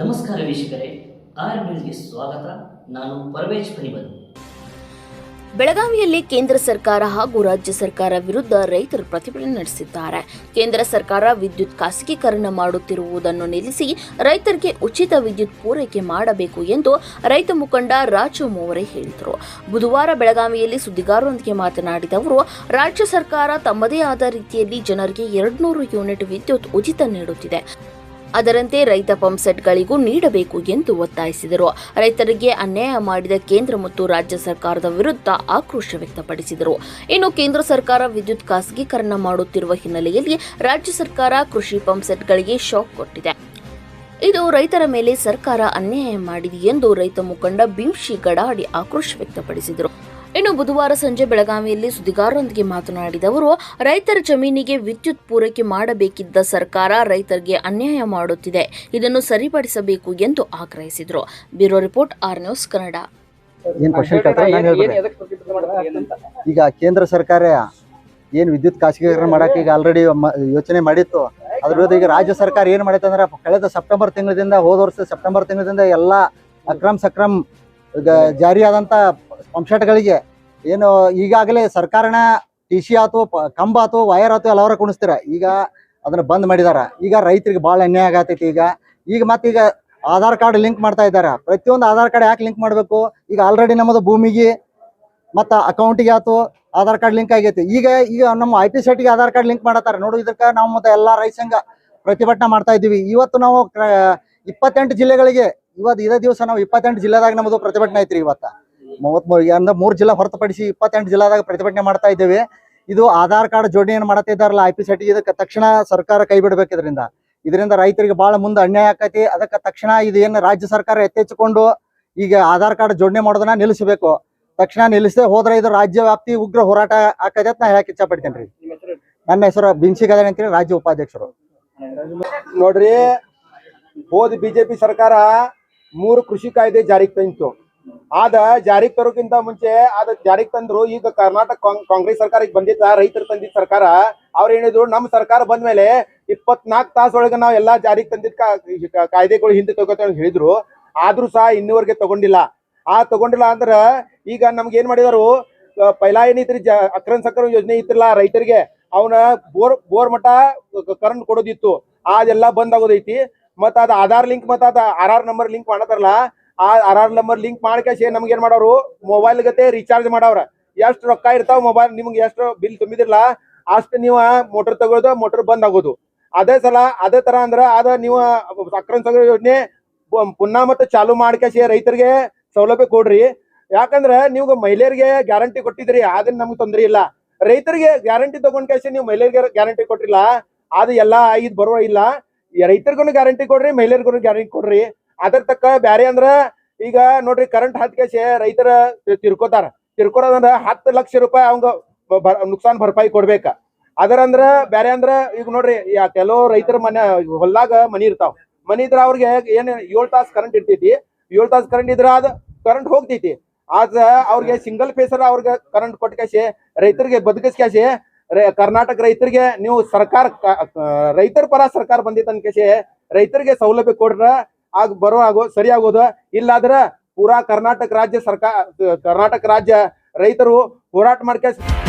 ನಮಸ್ಕಾರ ವೀಕ್ಷಕರೇ ಆರ್ ನ್ಯೂಸ್ಗೆ ಸ್ವಾಗತ. ನಾನು ಪರವೇಶ್ ಪನಿಬನ್ ಬೆಳಗಾವಿಯಲ್ಲಿ ಕೇಂದ್ರ ಸರ್ಕಾರ ಹಾಗೂ ರಾಜ್ಯ ಸರ್ಕಾರ ವಿರುದ್ಧ ರೈತರು ಪ್ರತಿಭಟನೆ ನಡೆಸಿದ್ದಾರೆ. ಕೇಂದ್ರ ಸರ್ಕಾರ ವಿದ್ಯುತ್ ಖಾಸಗೀಕರಣ ಮಾಡುತ್ತಿರುವುದನ್ನು ನಿಲ್ಲಿಸಿ ರೈತರಿಗೆ ಉಚಿತ ವಿದ್ಯುತ್ ಪೂರೈಕೆ ಮಾಡಬೇಕು ಎಂದು ರೈತ ಮುಖಂಡ ರಾಜು ಮೋವರೆ ಹೇಳಿದರು. ಬುಧವಾರ ಬೆಳಗಾವಿಯಲ್ಲಿ ಸುದ್ದಿಗಾರರೊಂದಿಗೆ ಮಾತನಾಡಿದ ಅವರು, ರಾಜ್ಯ ಸರ್ಕಾರ ತಮ್ಮದೇ ಆದ ರೀತಿಯಲ್ಲಿ ಜನರಿಗೆ ಎರಡ್ನೂರು ಯೂನಿಟ್ ವಿದ್ಯುತ್ ಉಚಿತ ನೀಡುತ್ತಿದೆ. ಅದರಂತೆ ರೈತ ಪಂಪ್ಸೆಟ್ಗಳಿಗೂ ನೀಡಬೇಕು ಎಂದು ಒತ್ತಾಯಿಸಿದರು. ರೈತರಿಗೆ ಅನ್ಯಾಯ ಮಾಡಿದ ಕೇಂದ್ರ ಮತ್ತು ರಾಜ್ಯ ಸರ್ಕಾರದ ವಿರುದ್ಧ ಆಕ್ರೋಶ ವ್ಯಕ್ತಪಡಿಸಿದರು. ಇನ್ನು ಕೇಂದ್ರ ಸರ್ಕಾರ ವಿದ್ಯುತ್ ಖಾಸಗೀಕರಣ ಮಾಡುತ್ತಿರುವ ಹಿನ್ನೆಲೆಯಲ್ಲಿ ರಾಜ್ಯ ಸರ್ಕಾರ ಕೃಷಿ ಪಂಪ್ಸೆಟ್ಗಳಿಗೆ ಶಾಕ್ ಕೊಟ್ಟಿದೆ. ಇದು ರೈತರ ಮೇಲೆ ಸರ್ಕಾರ ಅನ್ಯಾಯ ಮಾಡಿದೆ ಎಂದು ರೈತ ಮುಖಂಡ ಭೀಮ್ಶಿ ಗಡಾಡಿ ಆಕ್ರೋಶ ವ್ಯಕ್ತಪಡಿಸಿದರು. ಇನ್ನು ಬುಧವಾರ ಸಂಜೆ ಬೆಳಗಾವಿಯಲ್ಲಿ ಸುದ್ದಿಗಾರರೊಂದಿಗೆ ಮಾತನಾಡಿದ ಅವರು ರೈತರ ಜಮೀನಿಗೆ ವಿದ್ಯುತ್ ಪೂರೈಕೆ ಮಾಡಬೇಕಿದ್ದ ಸರ್ಕಾರ ರೈತರಿಗೆ ಅನ್ಯಾಯ ಮಾಡುತ್ತಿದೆ. ಇದನ್ನು ಸರಿಪಡಿಸಬೇಕು ಎಂದು ಆಗ್ರಹಿಸಿದರು. Bureau report R news Kannada. ಏನ್ ಕ್ವಶನ್ ಕೇಳ್ತಾರೆ? ನಾನು ಹೇಳ್ಬಿಡ್ರಿ ಈಗ ಕೇಂದ್ರ ಸರ್ಕಾರ ಏನು ವಿದ್ಯುತ್ ಖಾಸಗೀಕರಣ ಮಾಡಕ್ಕೆ ಈಗ ಆಲ್ರೆಡಿ ಯೋಚನೆ ಮಾಡಿತ್ತು. ಅದ್ರ ವಿರುದ್ಧ ಈಗ ರಾಜ್ಯ ಸರ್ಕಾರ ಏನು ಮಾಡೈತೆ ಅಂದ್ರೆ ಕಳೆದ ಸೆಪ್ಟೆಂಬರ್ ತಿಂಗಳಿಂದ ಹೋದ ವರ್ಷ ಸೆಪ್ಟೆಂಬರ್ ತಿಂಗಳಿಂದ ಎಲ್ಲ ಅಕ್ರಮ್ ಸಕ್ರಮ್ ಜಾರಿಯಾದಂಥ ಜಾರಿಯಾದಂತ ಪಂಪ್ಸೆಟ್ಗಳಿಗೆ ಏನು ಈಗಾಗಲೇ ಸರ್ಕಾರನ ಟಿ ಸಿ ಆತು ಕಂಬ ಆತು ವೈರ್ ಆತು ಎಲ್ಲವರ ಕುಣಿಸ್ತೀರ, ಈಗ ಅದನ್ನ ಬಂದ್ ಮಾಡಿದಾರ. ಈಗ ರೈತರಿಗೆ ಭಾಳ ಅನ್ಯಾಯ ಆಗತೈತಿ ಈಗ. ಈಗ ಮತ್ತೀಗ ಆಧಾರ್ ಕಾರ್ಡ್ ಲಿಂಕ್ ಮಾಡ್ತಾ ಇದ್ದಾರೆ. ಪ್ರತಿಯೊಂದು ಆಧಾರ್ ಕಾರ್ಡ್ ಯಾಕೆ ಲಿಂಕ್ ಮಾಡಬೇಕು? ಈಗ ಆಲ್ರೆಡಿ ನಮ್ಮದು ಭೂಮಿಗೆ ಮತ್ತು ಅಕೌಂಟಿಗೆ ಆತು ಆಧಾರ್ ಕಾರ್ಡ್ ಲಿಂಕ್ ಆಗೈತಿ. ಈಗ ಈಗ ನಮ್ಮ ಐ ಪಿ ಸೆಟ್ಗೆ ಆಧಾರ್ ಕಾರ್ಡ್ ಲಿಂಕ್ ಮಾಡತ್ತಾರ. ನೋಡು ಇದಕ್ಕೆ ನಾವು ಮತ್ತೆ ಎಲ್ಲ ರೈತ ಸಂಘ ಪ್ರತಿಭಟನೆ ಮಾಡ್ತಾ ಇದ್ದೀವಿ. ಇವತ್ತು ನಾವು ಇಪ್ಪತ್ತೆಂಟು ಜಿಲ್ಲೆಗಳಿಗೆ, ಇವತ್ತು ಇದೇ ದಿವಸ ನಾವು ಇಪ್ಪತ್ತೆಂಟು ಜಿಲ್ಲೆದಾಗ ನಮ್ಮದು ಪ್ರತಿಭಟನೆ ಐತ್ರಿ ಇವತ್ತ. ಮೂವತ್ಮೂರು ಅಂದ್ರೆ ಮೂರು ಜಿಲ್ಲಾ ಹೊರತುಪಡಿಸಿ ಇಪ್ಪತ್ತೆಂಟು ಜಿಲ್ಲಾದಾಗ ಪ್ರತಿಭಟನೆ ಮಾಡ್ತಾ ಇದ್ದೇವೆ. ಇದು ಆಧಾರ್ ಕಾರ್ಡ್ ಜೋಡಣೆ ಏನ್ ಮಾಡ್ತಾ ಇದ್ದಾರಲ್ಲ ಐ ಪಿ ಇದಕ್ಕೆ ತಕ್ಷಣ ಸರ್ಕಾರ ಕೈ ಬಿಡ್ಬೇಕು ಇದರಿಂದ. ಇದರಿಂದ ರೈತರಿಗೆ ಬಹಳ ಮುಂದೆ ಅನ್ಯಾಯ ಆಕೈತಿ. ಅದಕ್ಕೆ ತಕ್ಷಣ ಇದು ಏನು ರಾಜ್ಯ ಸರ್ಕಾರ ಎತ್ತೆಚ್ಚಿಕೊಂಡು ಈಗ ಆಧಾರ್ ಕಾರ್ಡ್ ಜೋಡಣೆ ಮಾಡೋದನ್ನ ನಿಲ್ಲಿಸಬೇಕು. ತಕ್ಷಣ ನಿಲ್ಲಿಸದೆ ಹೋದ್ರೆ ಇದು ರಾಜ್ಯ ವ್ಯಾಪ್ತಿ ಉಗ್ರ ಹೋರಾಟ ಆಕೈತೆ ಅಂತ ನಾ ಹೇಳಕ್ ಇಚ್ಛೆ ಪಡ್ತೇನೆ ರೀ ನನ್ನ ಹೆಸರು ಬಿನ್ಸಿ ಗದನ್ ಅಂತೇಳಿ ರಾಜ್ಯ ಉಪಾಧ್ಯಕ್ಷರು. ನೋಡ್ರಿ ಹೋದ ಬಿಜೆಪಿ ಸರ್ಕಾರ ಮೂರು ಕೃಷಿ ಕಾಯ್ದೆ ಜಾರಿಗೆ ತಂದಿತ್ತು. ಆದ ಜಾರಿಗೆ ತರೋಕ್ಕಿಂತ ಮುಂಚೆ ಅದ ಜಾರಿಗೆ ತಂದ್ರು, ಈಗ ಕರ್ನಾಟಕ ಕಾಂಗ್- ಕಾಂಗ್ರೆಸ್ ಸರ್ಕಾರ ಈಗ ಬಂದಿದ್ದ ರೈತರು ತಂದಿದ್ದ ಸರ್ಕಾರ, ಅವ್ರ ಏನಿದ್ರು ನಮ್ಮ ಸರ್ಕಾರ ಬಂದ ಮೇಲೆ ಇಪ್ಪತ್ನಾಲ್ಕು ತಾಸ ಒಳಗೆ ನಾವು ಎಲ್ಲಾ ಜಾರಿಗೆ ತಂದಿದ್ದ ಕಾಯ್ದೆಗಳು ಹಿಂದೆ ತಗೋತ ಹೇಳಿದ್ರು. ಆದ್ರೂ ಸಹ ಇನ್ನೂವರೆಗೆ ತಗೊಂಡಿಲ್ಲ. ಆ ತಗೊಂಡಿಲ್ಲ ಅಂದ್ರ ಈಗ ನಮ್ಗೆ ಏನ್ ಮಾಡಿದಾರು ಪೈಲಾ ಏನೈತ್ರಿ ಜ, ಅಕ್ರನ್ ಸಕ್ರ ಯೋಜನೆ ಇತ್ತಲ್ಲ ರೈತರಿಗೆ, ಅವನ ಬೋರ್ ಬೋರ್ ಮಠ ಕರೆಂಟ್ ಕೊಡೋದಿತ್ತು. ಅದೆಲ್ಲ ಬಂದ್ ಆಗೋದೈತಿ. ಮತ್ತ ಅದ ಆಧಾರ್ ಲಿಂಕ್ ಮತ್ತ ಅದ ಆರ್ ಆರ್ ನಂಬರ್ ಲಿಂಕ್ ಮಾಡತಾರಲ್ಲ ಆ ಆರ್ ಆರ್ ನಂಬರ್ ಲಿಂಕ್ ಮಾಡ್ಕೇಶ್ ನಮ್ಗೆ ಏನ್ ಮಾಡೋರು? ಮೊಬೈಲ್ ಗತೆ ರೀಚಾರ್ಜ್ ಮಾಡವ್ರ. ಎಷ್ಟು ರೊಕ್ಕ ಇರ್ತಾವ ಮೊಬೈಲ್ ನಿಮ್ಗೆ ಎಷ್ಟು ಬಿಲ್ ತುಂಬಿದಿರಲ್ಲ ಅಷ್ಟು ನೀವು ಮೋಟರ್ ತಗೊಳ್ಳೋದು ಮೋಟರ್ ಬಂದ್ ಆಗೋದು. ಅದೇ ಸಲ, ಅದೇ ತರ ಅಂದ್ರ ಅದ ನೀವು ಸಕ್ರಮ್ ಯೋಜನೆ ಪುನಃ ಮತ್ತೆ ಚಾಲು ಮಾಡ್ಕೇಸಿ ರೈತರಿಗೆ ಸೌಲಭ್ಯ ಕೊಡ್ರಿ. ಯಾಕಂದ್ರೆ ನೀವು ಮಹಿಳೆಯರಿಗೆ ಗ್ಯಾರಂಟಿ ಕೊಟ್ಟಿದ್ರಿ ಅದನ್ನ ನಮ್ಗೆ ತೊಂದರೆ ಇಲ್ಲ. ರೈತರಿಗೆ ಗ್ಯಾರಂಟಿ ತಗೊಂಡ್ ನೀವು ಮಹಿಳೆಯರಿಗೆ ಗ್ಯಾರಂಟಿ ಕೊಟ್ಟಿಲ್ಲ. ಅದು ಎಲ್ಲಾ ಇದು ಬರುವ ಇಲ್ಲ. ರೈತರಿಗೂ ಗ್ಯಾರಂಟಿ ಕೊಡ್ರಿ, ಮಹಿಳೆಯರಿಗೂ ಗ್ಯಾರಂಟಿ ಕೊಡ್ರಿ. ಅದ್ರ ತಕ್ಕ ಬ್ಯಾರೆ ಅಂದ್ರ ಈಗ ನೋಡ್ರಿ ಕರೆಂಟ್ ಹತ್ ಕೇಸೆ ರೈತರ ತಿರ್ಕೋತಾರ. ತಿರ್ಕೋದಂದ್ರ ಹತ್ತು ಲಕ್ಷ ರೂಪಾಯಿ ಅವಂಗ ನುಕ್ಸಾನ್ ಭರ್ಪಾಯಿ ಕೊಡ್ಬೇಕ. ಅದರ ಅಂದ್ರ ಬ್ಯಾರೆ ಅಂದ್ರ ಈಗ ನೋಡ್ರಿ ಕೆಲವು ರೈತರ ಮನೆ ಹೊಲ್ದಾಗ ಮನಿ ಇರ್ತಾವ. ಮನಿ ಇದ್ರ ಅವ್ರಿಗೆ ಏನ್ ಏಳ್ ತಾಸ್ ಕರೆಂಟ್ ಇರ್ತೈತಿ. ಏಳ್ ತಾಸ್ ಕರೆಂಟ್ ಇದ್ರ ಅದ ಕರೆಂಟ್ ಹೋಗ್ತೈತಿ. ಆದ್ರ ಅವ್ರಿಗೆ ಸಿಂಗಲ್ ಫೇಸರ್ ಅವ್ರಿಗೆ ಕರೆಂಟ್ ಕೊಟ್ಟ ಕೇಸಿ ರೈತರಿಗೆ ಬದುಕಿಸ್ಕೇಸಿ ಕರ್ನಾಟಕ ರೈತರಿಗೆ ನೀವು ಸರ್ಕಾರ ರೈತರ ಪರ ಸರ್ಕಾರ ಬಂದಿತ್ತು ಅನ್ಕೇಸಿ ರೈತರಿಗೆ ಸೌಲಭ್ಯ ಕೊಡ್ರ ಆಗ ಬರೋ ಆಗೋ ಸರಿ ಆಗೋದ? ಇಲ್ಲಾದ್ರ ಪೂರಾ ಕರ್ನಾಟಕ ರಾಜ್ಯ ಸರ್ಕಾರ ಕರ್ನಾಟಕ ರಾಜ್ಯ ರೈತರು ಹೋರಾಟ ಮಾಡ್ಕೇಸಿ